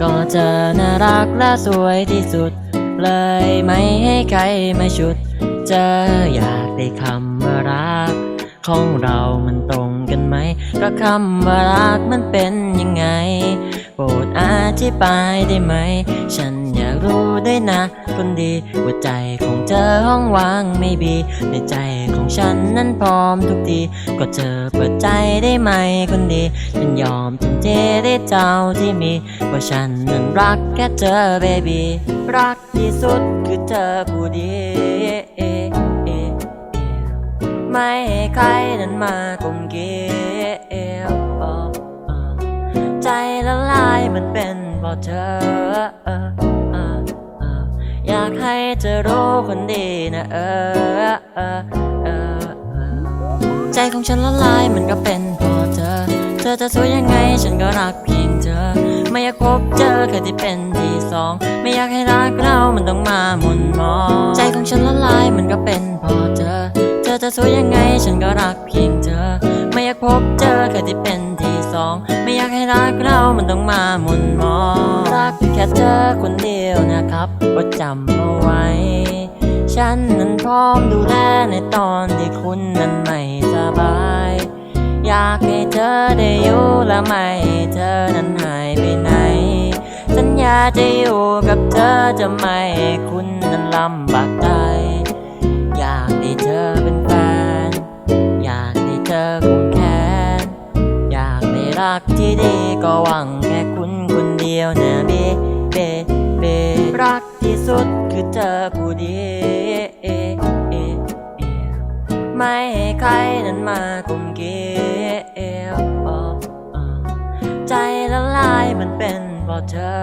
ก็เธอน่ารักและสวยที่สุด เลยไม่ให้ใครมาชุด เจออยากได้คำว่ารัก ของเรามันตรงกันไหมก็คำว่ารักมันเป็นยังไง โปรดอธิบายได้ไหม ฉัน รู้ด้วยนะ คนดีว่าใจของเธอห้องว่างไม่บีในใจของฉันนั้นพร้อมทุกทีก็เธอเปิดใจได้ไหมคนดีฉันยอมทุ่มเทได้เท่าที่มีว่าฉันนั้นรักแค่เธอเบบีรักที่สุดคือเธอผู้ดีไม่ให้ใครนั้นมากลมเกลียวใจละลายมันเป็นเพราะเธอ ให้เธอรู้คนดีนะเออเออเออใจของฉันละลายมันก็เป็นเพราะเธอ เธอจะสวยยังไงฉันก็รักเพียงเธอ ไม่อยากพบเจอแค่ที่เป็นที่สอง ไม่อยากให้รักเรา มันต้องมาหมุนมอง ใจของฉันละลายมันก็เป็นเพราะเธอ เธอจะสวยยังไงฉันก็รักเพียง รักเรามันต้องมาหมุนมองรักแค่เธอคนเดียวนะครับว่าจำเอาไว้ ฉันนั้นพร้อมดูแลในตอนที่คุณนั้นไม่สบาย อยากให้เธอได้อยู่และไม่เธอนั้นหายไปไหน สัญญาจะอยู่กับเธอจะไม่คุณนั้นลำบากใจ รักที่ดีก็หวังแค่คุณคนเดียวนะเบเบเบรักที่สุดคือเธอผู้เดียวไม่ให้ใครนั้นมากลมเกลียวใจละลายมันเป็นเพราะเธอ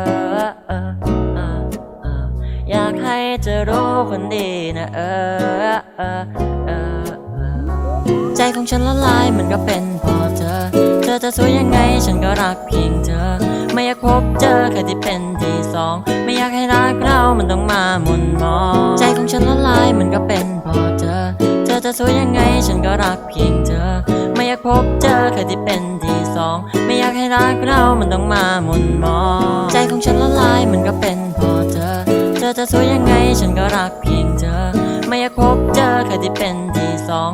อยากให้เธอรู้คนดีนะเออเออเออใจของฉันละลายมันก็เป็นเพราะเธอ อจะสวยยังไงฉันก็รักเพียงเธอ ไม่อยากพบเจอแค่ที่เป็นที่สอง ไม่อยากให้รักเรามันต้องมาหมุนมอง ใจของฉันละลายมันก็เป็นเพราะเธอ เธอจะสวยยังไงฉันก็รักเพียงเธอ ไม่อยากพบเจอแค่ที่เป็นที่สอง ไม่อยากให้รักเรามันต้องมาหมุนมอง ใจของฉันละลายมันก็เป็นเพราะเธอ เธอจะสวยยังไงฉันก็รักเพียงเธอ ไม่อยากพบเจอแค่ที่เป็นที่สอง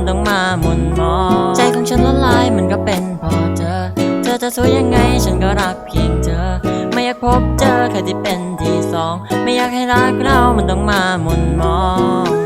มันต้องมาหมุนมอง ใจของฉันละลายมันก็เป็นเพราะเธอ เธอจะสวยยังไงฉันก็รักเพียงเธอ ไม่อยากพบเจอใครที่เป็นที่สอง ไม่อยากให้รักเรามันต้องมาหมุนมอง